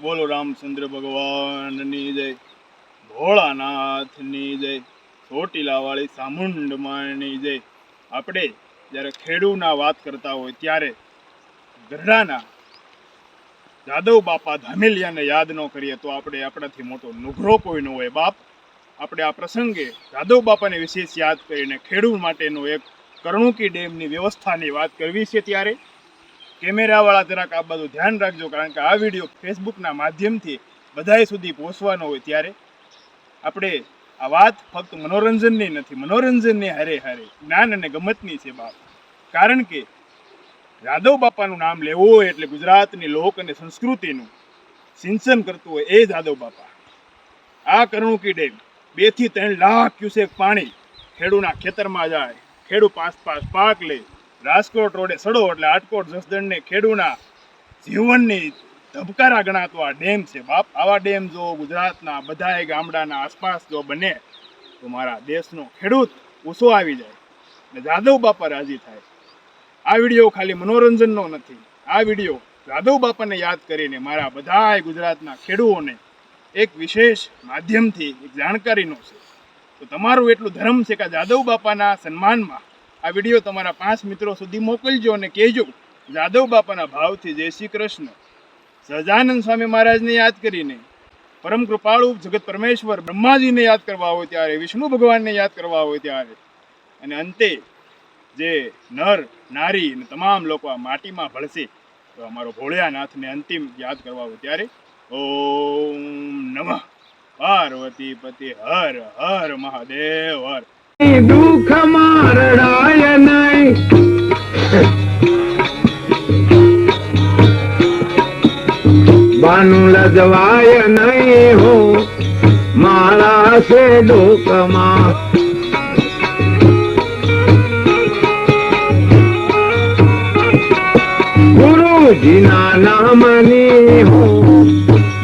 બોલો રામચંદ્ર ભગવાનની જય. ભોળાનાથની જય. ચોટીલાવાળી સામુંડ માની જય. આપણે જ્યારે ખેડૂના વાત કરતા હોય ત્યારે ગઢડાના જાદવ બાપા ધામેલિયાને યાદ ન કરીએ તો આપણે આપણાથી મોટો નુઘરો કોઈ ન હોય. બાપ, આપણે આ પ્રસંગે જાદવ બાપાને વિશેષ યાદ કરીને ખેડૂત માટેનો એક કરણુકી ડેમની વ્યવસ્થાની વાત કરવી છે ત્યારે. કેમેરાવાળા જરાક આ બધું ધ્યાન રાખજો, કારણ કે આ વીડિયો ફેસબુકના માધ્યમથી બધાય સુધી પહોંચવાનો હોય ત્યારે આપણે આ વાત ફક્ત મનોરંજનની નથી, મનોરંજનની હારે હારે જ્ઞાન અને ગમતની છે બાપ. કારણ કે રાધવ બાપાનું નામ લેવું હોય એટલે ગુજરાતની લોક અને સંસ્કૃતિનું સિંચન કરતું હોય એ જ યાદવ બાપા. આ કરણુકી ડેમ બેથી ત્રણ લાખ ક્યુસેક પાણી ખેડૂના ખેતરમાં જાય, ખેડૂ પાસ પાસ પાક લે રાજકોટ રોડે સડો એટલે આટકોટ જસદણને, ખેડૂના જીવનની ધબકારા ગણાતો આ ડેમ છે. બાપ, આવા ડેમ જો ગુજરાતના બધાએ ગામડાના આસપાસ જો બને, તો મારા દેશનો ખેડૂત ઓછો આવી જાય ને જાદવ બાપા રાજી થાય. આ વીડિયો ખાલી મનોરંજનનો નથી. આ વીડિયો જાદવ બાપાને યાદ કરીને મારા બધાય ગુજરાતના ખેડૂતોને એક વિશેષ માધ્યમથી એક જાણકારીનો છે. તો તમારું એટલું ધર્મ છે કે જાદવ બાપાના સન્માનમાં આ વીડિયો તમારા પાંચ મિત્રો સુધી મોકલજો અને કહેજો, જાદવ બાપાના ભાવથી જય શ્રી કૃષ્ણ. સહજાનંદ સ્વામી મહારાજને યાદ કરીને, પરમ કૃપાળુ જગત પરમેશ્વર બ્રહ્માજીને યાદ કરવા હોય ત્યારે, વિષ્ણુ ભગવાનને યાદ કરવા હોય ત્યારે. અને અંતે, જે નર, નારી અને તમામ લોકો આ માટીમાં ભળશે, તો અમારો ભોળિયાનાથને અંતિમ યાદ કરવા હોય ત્યારે, ઓમ નમઃ. પાર્વતી પતિ હર હર મહાદેવ હર. દુઃખ મારડાય નહીં બાનું લજવાય નહીં હો, મારા છે દુઃખમાં. ગુરુજીના નામની હો,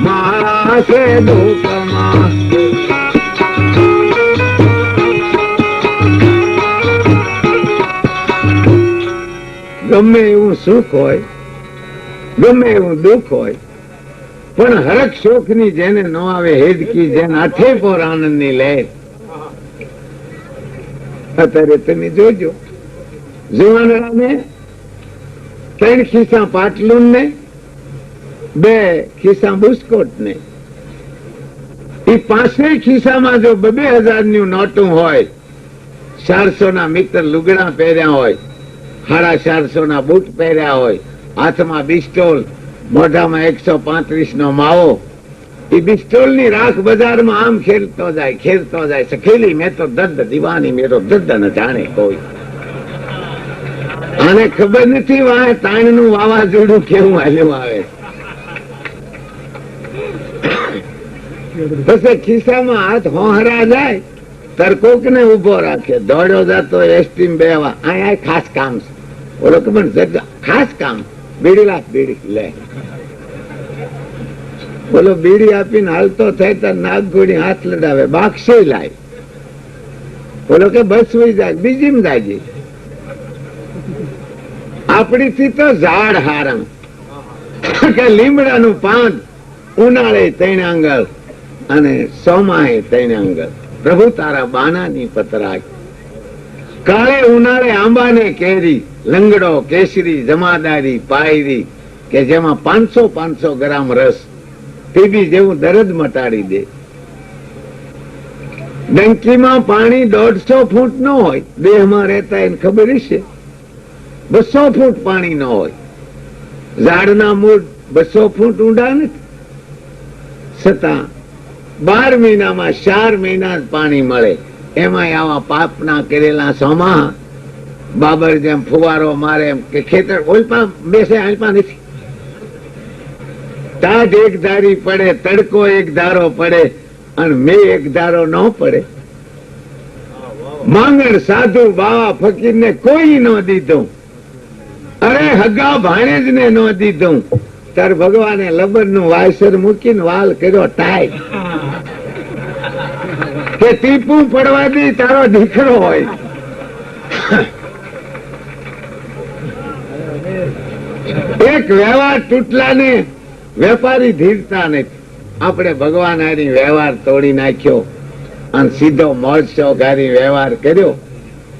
મારા છે દુઃખમાં. ગમે એવું સુખ હોય, ગમે એવું દુઃખ હોય, પણ હરક શોખની જેને ન આવે હેદકી જેને આઠે પોર આનંદની લે અત્યારે તમે જોજો જુવાનડાને ત્રણ ખિસ્સા પાટલુન ને બે ખિસ્સા બુસ્કોટ ને એ પાંચે ખિસ્સામાં જો બે હજારની નોટું હોય ચારસો ના મિત્ર લુગડા પહેર્યા હોય સાડા ચારસો ના બૂટ પહેર્યા હોય, હાથમાં બિસ્ટોલ મોઢામાં એકસો પાંત્રીસ નો માવો. એ બિસ્ટોલની રાખ બજારમાં આમ ખેલતો જાય ખેલતો જાય. સખેલી, મેં તો દર્દ, દીવાની મેરો દર્દ ન જાણે કોઈ. આને ખબર નથી વાય તાણનું વાવાઝોડું કેવું હાલ્યું આવે. પછી ખિસ્સામાં હાથ હોહરા જાય તરકોક ને ઊભો રાખે. દોડ્યો જતો એસટી બેવા. અહીંયા ખાસ કામ છે. પણ ખાસ કામ, બીડી લાખ બીડી. લે. બોલો, બીડી આપીને હાલતો થાય તો નાગ ઘોડી હાથ લડાવે, બાક્ષે લાય. બોલો કે બસ સુઈ બીજી દાજી આપણી થી તો ઝાડ હારણ. કે લીમડાનું પાન ઉનાળે ત્રણ આંગળ અને સોમાએ ત્રણ આંગળ. પ્રભુ તારા બાનાની પતરાક. કાળે ઉનાળે આંબાને કેરી, લંગડો, કેસરી, જમાદારી, પાયરી, કે જેમાં પાંચસો પાંચસો ગ્રામ રસ પીબી જેવું દરદ મટાડી દે. ડંકીમાં પાણી દોઢસો ફૂટ ન હોય, દેહમાં રહેતા એને ખબર છે બસો ફૂટ પાણી ન હોય. ઝાડના મૂળ બસો ફૂટ ઊંડા નથી. છતાં બાર મહિનામાં ચાર મહિના પાણી મળે. એમાં આવા પાપના કરેલા સમા બાબર જેમ ફુવારો મારે એમ કે ખેતર ઓલપા બેસે, આલપા નથી. તાજ એક ધારી પડે, તડકો એક ધારો પડે અને મે એક ધારો ન પડે. માંગણ સાધુ બાવા ફકીર ને કોઈ ન દીધું. અરે હગા ભાણેજ ને ન દીધું. તાર ભગવાને લબરનું વાયસર મૂકીને વાલ કર્યો ટાઈટ કે ટીપું પડવા દી તારો દીકરો હોય. એક વ્યવહાર તૂટલા ને વેપારી ધીરતા નથી આપણે ભગવાન હારી વ્યવહાર તોડી નાખ્યો અને સીધો મહોત્સવ હારી વ્યવહાર કર્યો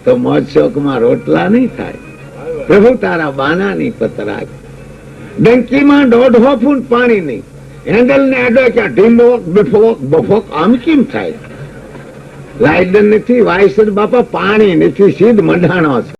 તો મહોત્સવમાં રોટલા નહીં થાય. પ્રભુ તારા બાનાની પતરાગ ડંકીમાં દોઢો ફૂટ પાણી નહીં. હેન્ડલ ને આડો ક્યાં ઢીંબોક, બફોક બફોક, આમ કેમ થાય? લાયડન નથી વાયસર બાપા પાણી નથી સીધ મંડાણો છે.